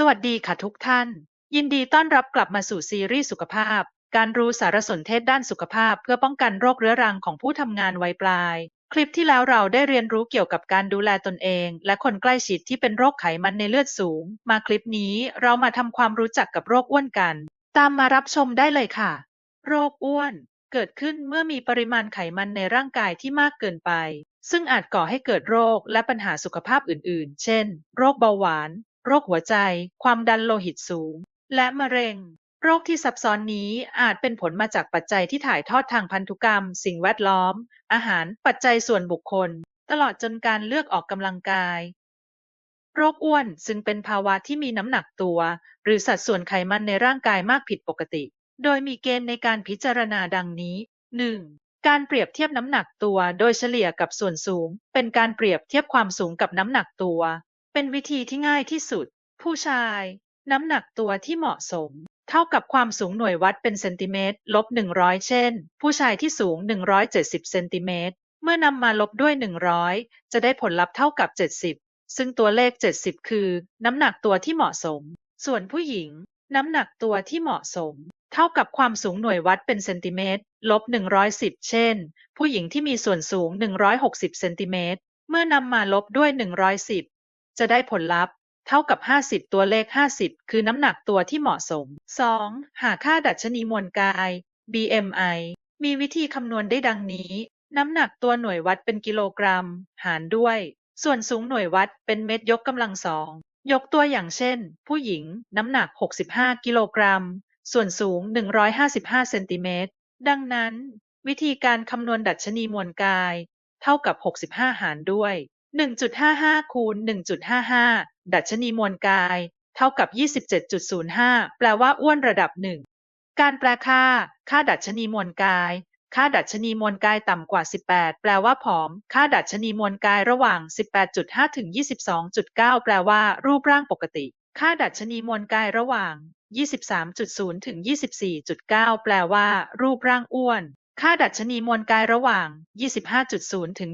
สวัสดีค่ะทุกท่าน ยินดีต้อนรับกลับมาสู่ซีรีส์สุขภาพ การรู้สารสนเทศด้านสุขภาพ เพื่อป้องกันโรคเรื้อรังของผู้ทำงานวัยปลาย คลิปที่แล้วเราได้เรียนรู้เกี่ยวกับการดูแลตนเอง และคนใกล้ชิดที่เป็นโรคไขมันในเลือดสูง มาคลิปนี้เรามาทำความรู้จักกับโรคอ้วนกัน ตามมารับชมได้เลยค่ะ โรคอ้วน เกิดขึ้นเมื่อมีปริมาณไขมันในร่างกายที่มากเกินไป ซึ่งอาจก่อให้เกิดโรคและปัญหาสุขภาพอื่น ๆ เช่น โรคเบาหวาน โรคหัวใจ ความดันโลหิตสูง และมะเร็ง โรคที่ซับซ้อนนี้อาจเป็นผลมาจากปัจจัยที่ถ่ายทอดทางพันธุกรรม สิ่งแวดล้อม อาหาร ปัจจัยส่วนบุคคล ตลอดจนการเลือกออกกำลังกาย โรคอ้วนซึ่งเป็นภาวะที่มีน้ำหนักตัว หรือสัดส่วนไขมันในร่างกายมากผิดปกติ โดยมีเกณฑ์ในการพิจารณาดังนี้ 1. การเปรียบเทียบน้ำหนักตัวโดยเฉลี่ยกับส่วนสูง เป็นการเปรียบเทียบความสูงกับน้ำหนักตัว เป็นวิธีที่ง่ายที่สุด ผู้ชาย น้ำหนักตัวที่เหมาะสม เท่ากับความสูงหน่วยวัดเป็นเซนติเมตร ลบ 100 เช่น ผู้ชายที่สูง 170 เซนติเมตร เมื่อนำมาลบด้วย 100 จะได้ผลลัพธ์เท่ากับ 70 ซึ่งตัวเลข 70 คือ น้ำหนักตัวที่เหมาะสม ส่วนผู้หญิง น้ำหนักตัวที่เหมาะสม เท่ากับความสูงหน่วยวัดเป็นเซนติเมตร ลบ 110 เช่น ผู้หญิงที่มีส่วนสูง 160 เซนติเมตรเมื่อนำมาลบด้วย 110 จะได้ผลลัพธ์เท่ากับ 50 ตัวเลข 50 คือน้ำหนักตัวที่เหมาะสม 2. หาค่าดัชนีมวลกาย BMI มีวิธีคำนวณได้ดังนี้ น้ำหนักตัวหน่วยวัดเป็นกิโลกรัม หารด้วย ส่วนสูงหน่วยวัดเป็นเม็ดยกกำลังสองยกตัวอย่างเช่น ผู้หญิง น้ำหนัก 65 กิโลกรัม ส่วนสูง 155 เซนติเมตร ดังนั้น วิธีการคำนวณดัชนีมวลกาย เท่ากับ 65 หารด้วย 1.55คูณ1.55ดัชนีมวลกาย เท่ากับ27.05แปลว่าอ้วนระดับหนึ่งการแปลค่า ค่าดัชนีมวลกาย ค่าดัชนีมวลกายต่ำกว่า 18 แปลว่าผอม ค่าดัชนีมวลกายระหว่าง 18.5 ถึง 22.9 แปลว่า รูปร่างปกติ ค่าดัชนีมวลกายระหว่าง 23.0 ถึง 24.9 แปลว่า รูปร่างอ้วน ค่าดัชนีมวลกายระหว่าง 25.0 ถึง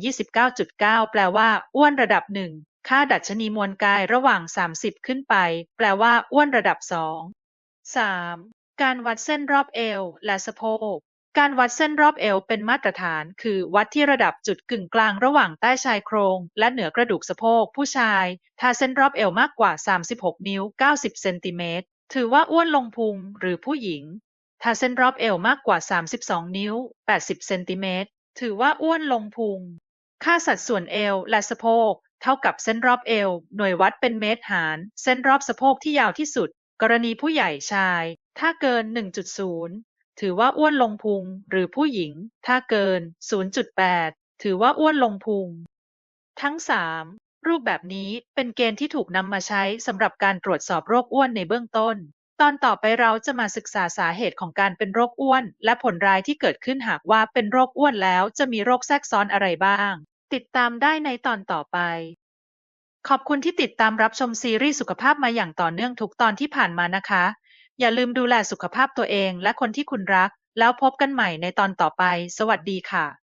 29.9 แปลว่า อ้วนระดับหนึ่งค่าดัชนีมวลกายระหว่าง 30 ขึ้นไป แปลว่า อ้วนระดับ 2 3. การวัดเส้นรอบเอว และสะโพก การวัดเส้นรอบเอวเป็นมาตรฐาน คือวัดที่ระดับจุดกึ่งกลางระหว่างใต้ชายโครง และเหนือกระดูกสะโพกผู้ชาย ถ้าเส้นรอบเอวมากกว่า 36 นิ้ว 90 เซนติเมตร ถือว่าอ้วนลงพุงหรือผู้หญิง ถ้าเส้นรอบเอวมากกว่า 32 นิ้ว 80 เซนติเมตร ถือว่าอ้วนลงพุง ค่าสัดส่วนเอวและสะโพก เท่ากับเส้นรอบเอว หน่วยวัดเป็นเมตรหาร เส้นรอบสะโพกที่ยาวที่สุด กรณีผู้ใหญ่ชาย ถ้าเกิน 1.0 ถือว่าอ้วนลงพุง หรือผู้หญิง ถ้าเกิน 0.8 ถือว่าอ้วนลงพุง ทั้ง 3 รูปแบบนี้เป็นเกณฑ์ที่ถูกนำมาใช้สำหรับการตรวจสอบโรคอ้วนในเบื้องต้น ตอนต่อไปเราจะมาศึกษาสาเหตุของการเป็นโรคอ้วน และผลร้ายที่เกิดขึ้นหากว่าเป็นโรคอ้วนแล้วจะมีโรคแทรกซ้อนอะไรบ้าง ติดตามได้ในตอนต่อไป ขอบคุณที่ติดตามรับชมซีรีส์สุขภาพมาอย่างต่อเนื่องทุกตอนที่ผ่านมานะคะ อย่าลืมดูแลสุขภาพตัวเองและคนที่คุณรัก แล้วพบกันใหม่ในตอนต่อไป สวัสดีค่ะ